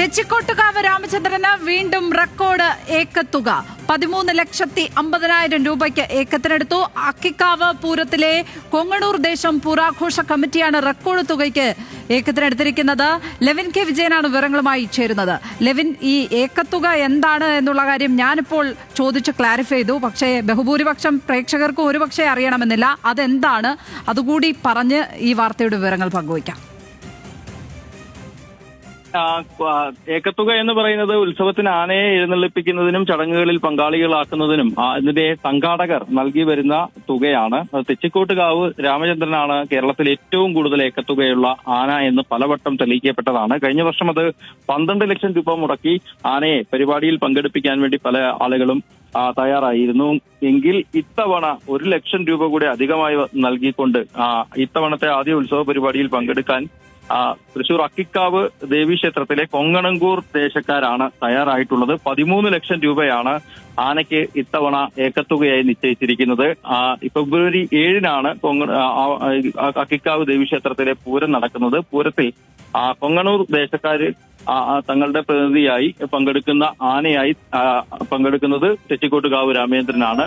തെച്ചിക്കോട്ടുകാവ് രാമചന്ദ്രന് വീണ്ടും റെക്കോർഡ് ഏക്കത്തുക. പതിമൂന്ന് ലക്ഷത്തി അമ്പതിനായിരം രൂപയ്ക്ക് ഏക്കത്തിനെടുത്തു. അക്കിക്കാവ് പൂരത്തിലെ കൊങ്ങണൂർ ദേശം പൂരാഘോഷ കമ്മിറ്റിയാണ് റെക്കോർഡ് തുകയ്ക്ക് ഏക്കത്തിനെടുത്തിരിക്കുന്നത്. ലെവിൻ കെ വിജയനാണ് വിവരങ്ങളുമായി ചേരുന്നത്. ലെവിൻ ഈ ഏക്കത്തുക എന്താണ് എന്നുള്ള കാര്യം ഞാനിപ്പോൾ ചോദിച്ച് ക്ലാരിഫൈ ചെയ്തു. പക്ഷേ ബഹുഭൂരിപക്ഷം പ്രേക്ഷകർക്കും ഒരുപക്ഷെ അറിയണമെന്നില്ല. അതെന്താണ്? അതുകൂടി പറഞ്ഞ് ഈ വാർത്തയുടെ വിവരങ്ങൾ പങ്കുവയ്ക്കാം. ഏക്കത്തുക എന്ന് പറയുന്നത് ഉത്സവത്തിന് ആനയെ എഴുന്നള്ളിപ്പിക്കുന്നതിനും ചടങ്ങുകളിൽ പങ്കാളികളാക്കുന്നതിനും അതിന്റെ സംഘാടകർ നൽകി വരുന്ന തുകയാണ്. തെച്ചിക്കോട്ടുകാവ് രാമചന്ദ്രനാണ് കേരളത്തിൽ ഏറ്റവും കൂടുതൽ ഏക്കത്തുകയുള്ള ആന എന്ന് പലവട്ടം തെളിയിക്കപ്പെട്ടതാണ്. കഴിഞ്ഞ വർഷം അത് പന്ത്രണ്ട് ലക്ഷം രൂപ മുടക്കി ആനയെ പരിപാടിയിൽ പങ്കെടുപ്പിക്കാൻ വേണ്ടി പല ആളുകളും തയ്യാറായിരുന്നു. എങ്കിൽ ഇത്തവണ ഒരു ലക്ഷം രൂപ കൂടി അധികമായി നൽകിക്കൊണ്ട് ഇത്തവണത്തെ ആദ്യ ഉത്സവ പരിപാടിയിൽ പങ്കെടുക്കാൻ തൃശൂർ അക്കിക്കാവ് ദേവീക്ഷേത്രത്തിലെ കൊങ്ങണങ്കൂർ ദേശക്കാരാണ് തയ്യാറായിട്ടുള്ളത്. പതിമൂന്ന് ലക്ഷം രൂപയാണ് ആനയ്ക്ക് ഇത്തവണ ഏക്കത്തുകയായി നിശ്ചയിച്ചിരിക്കുന്നത്. ഫെബ്രുവരി ഏഴിനാണ് കൊങ്ങ അക്കിക്കാവ് ദേവീക്ഷേത്രത്തിലെ പൂരം നടക്കുന്നത്. പൂരത്തിൽ കൊങ്ങണൂർ ആ, തങ്ങളുടെ പ്രതിനിധിയായി പങ്കെടുക്കുന്ന ആനയായി പങ്കെടുക്കുന്നത് തെച്ചിക്കോട്ടുകാവ് രാമേന്ദ്രനാണ്.